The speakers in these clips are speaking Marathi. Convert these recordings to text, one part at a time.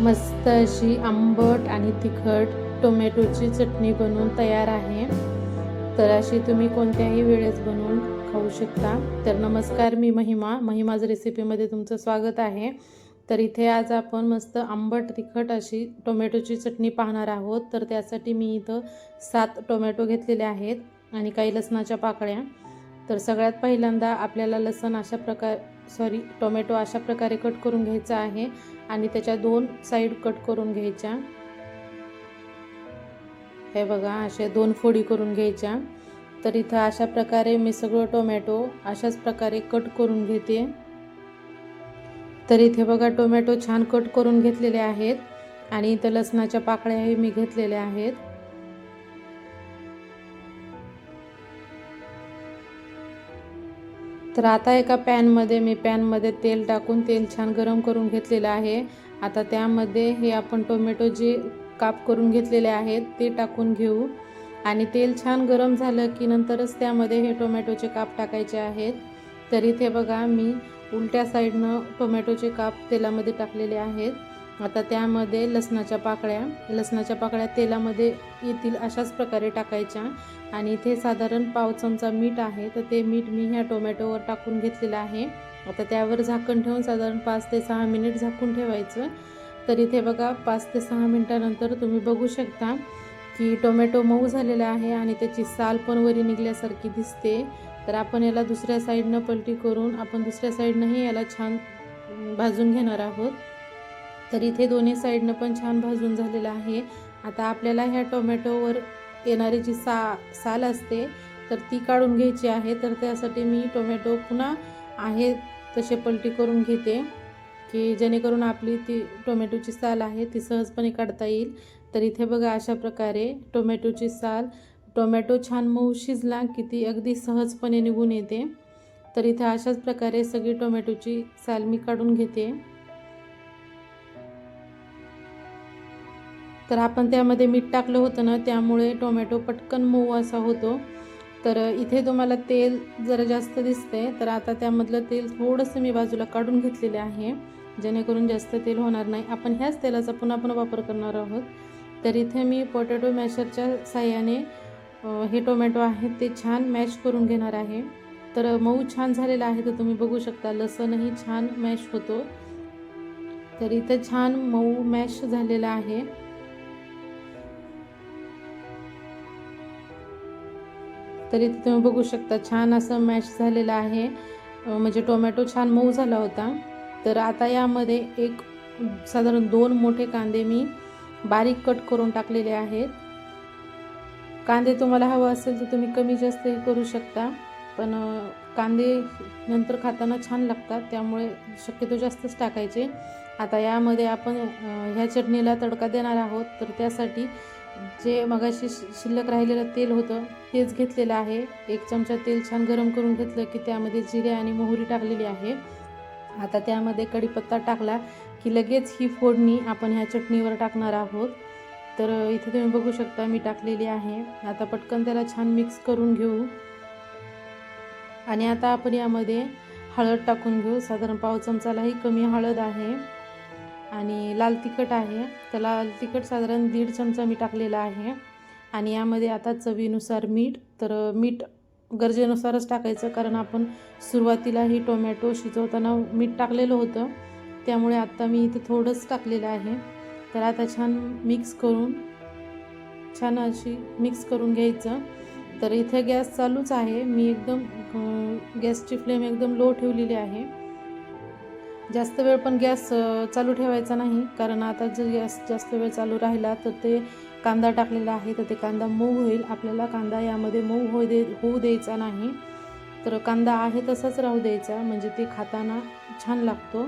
मस्त अशी आंबट आणि तिखट टोमॅटोची चटणी बनवून तयार आहे. तर अशी तुम्ही कोणत्याही वेळेस बनवून खाऊ शकता. तर नमस्कार मी महिमा. महिमाज रेसिपीमध्ये तुमचं स्वागत आहे. तर इथे आज आपण मस्त आंबट तिखट अशी टोमॅटोची चटणी पाहणार आहोत. तर त्यासाठी मी इथं सात टोमॅटो घेतलेले आहेत आणि काही लसणाच्या पाकळ्या. तर सगळ्यात पहिल्यांदा आपल्याला लसण अशा प्रकार सॉरी टोमॅटो अशा प्रकारे कट करून घ्यायचा आहे आणि त्याच्या दोन साईड कट करून घ्यायच्या. हे बघा असे दोन फोडी करून घ्यायच्या. तर इथं अशा प्रकारे मी सगळं टोमॅटो अशाच प्रकारे कट करून घेते. तर इथे बघा टोमॅटो छान कट करून घेतलेले आहेत आणि इथं लसणाच्या पाकळ्याही मी घेतलेल्या आहेत. तर आता एका पॅनमध्ये मी पॅनमध्ये तेल टाकून तेल छान गरम करून घेतलेलं आहे. आता त्यामध्ये हे आपण टोमॅटो जे काप करून घेतलेले आहेत ते टाकून घेऊ. आणि तेल छान गरम झालं की नंतरच त्यामध्ये हे टोमॅटोचे काप टाकायचे आहेत. तर इथे बघा मी उलट्या साईडनं टोमॅटोचे काप तेलामध्ये टाकलेले आहेत. आता त्यामध्ये लसणाच्या पाकळ्या लसणाच्या पाकळ्या तेलामध्ये येतील अशाच प्रकारे टाकायच्या. आणि इथे साधारण पाव चमचा मीठ आहे तर ते मीठ मी ह्या टोमॅटोवर टाकून घेतलेलं आहे. आता त्यावर झाकण ठेवून साधारण पाच ते सहा मिनिट झाकून ठेवायचं. तर इथे बघा पाच ते सहा मिनटानंतर तुम्ही बघू शकता की टोमॅटो मऊ झालेला आहे आणि त्याची साल पण वरी निघल्यासारखी दिसते. तर आपण याला दुसऱ्या साईडनं पलटी करून आपण दुसऱ्या साईडनंही याला छान भाजून घेणार आहोत. तर इथे दोन्ही साईडनं पण छान भाजून झालेलं आहे. आता आपल्याला ह्या टोमॅटोवर येणारी जी सा साल असते तर ती काढून घ्यायची आहे. तर त्यासाठी मी टोमॅटो पुन्हा आहे तसे पलटी करून घेते की जेणेकरून आपली ती टोमॅटोची साल आहे ती सहजपणे काढता येईल. तर इथे बघा अशा प्रकारे टोमॅटोची साल टोमॅटो छान मऊ शिजला की ती अगदी सहजपणे निघून येते. तर इथे अशाच प्रकारे सगळी टोमॅटोची साल मी काढून घेते. तर आपण त्यामध्ये मीठ टाकलं होतं ना त्यामुळे टोमॅटो पटकन मऊ असा होतो. तर इथे तुम्हाला तेल जरा जास्त दिसते तर आता त्यामधलं तेल थोडंसं मी बाजूला काढून घेतलेले आहे जेणेकरून जास्त तेल होणार नाही. आपण ह्याच तेलाचा पुन्हा पुन्हा वापर करणार आहोत. तर इथे मी पोटॅटो मॅशरच्या साह्याने हे टोमॅटो आहेत ते छान मॅश करून घेणार आहे. तर मऊ छान झालेला आहे तर तुम्ही बघू शकता लसणही छान मॅश होतो. तर इथं छान मऊ मॅश झालेला आहे. तर इथे तुम्ही बघू शकता छान असं मॅश झालेलं आहे. म्हणजे टोमॅटो छान मऊ झाला होता. तर आता यामध्ये एक साधारण दोन मोठे कांदे मी बारीक कट करून टाकलेले आहेत. कांदे तुम्हाला हवं असेल तर तुम्ही कमी जास्तही करू शकता. पण कांदे नंतर खाताना छान लागतात त्यामुळे शक्यतो जास्तच टाकायचे. आता यामध्ये आपण ह्या चटणीला तडका देणार आहोत. तर त्यासाठी जे मगाशी शिल्लक राहिलेलं तेल होतं तेच घेतलेलं आहे. एक चमचा तेल छान गरम करून घेतलं की त्यामध्ये जिरे आणि मोहरी टाकलेली आहे. आता त्यामध्ये कढीपत्ता टाकला की लगेच ही फोडणी आपण ह्या चटणीवर टाकणार आहोत. तर इथे तुम्ही बघू शकता मी टाकलेली आहे. आता पटकन त्याला छान मिक्स करून घेऊ. आणि आता आपण यामध्ये हळद टाकून घेऊ. साधारण पाव चमचालाही कमी हळद आहे. आणि लाल तिखट आहे. तर लाल तिखट साधारण दीड चमचा मी टाकलेला आहे. आणि यामध्ये आता चवीनुसार मीठ तर मीठ गरजेनुसारच टाकायचं कारण आपण सुरुवातीला ही टोमॅटो शिजवताना मीठ टाकलेलं होतं. त्यामुळे आत्ता मी इथे थोडंच टाकलेलं आहे. तर आता छान मिक्स करून छान अशी मिक्स करून घ्यायचं. तर इथे गॅस चालूच आहे. मी एकदम गॅसची फ्लेम एकदम लो ठेवलेली आहे. जास्त वेळ पण गॅस चालू ठेवायचा नाही. कारण आता जर गॅस जास्त वेळ चालू राहिला तर ते कांदा टाकलेला आहे तर ते कांदा मऊ होईल. आपल्याला कांदा यामध्ये मऊ होऊ दे होऊ द्यायचा नाही. तर कांदा आहे तसाच राहू द्यायचा. म्हणजे ते खाताना छान लागतो.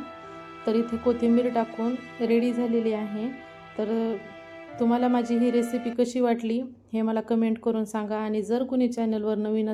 तर इथे कोथिंबीर टाकून रेडी झालेली आहे. तर तुम्हाला माझी ही रेसिपी कशी वाटली हे मला कमेंट करून सांगा. आणि जर कुणी चॅनलवर नवीन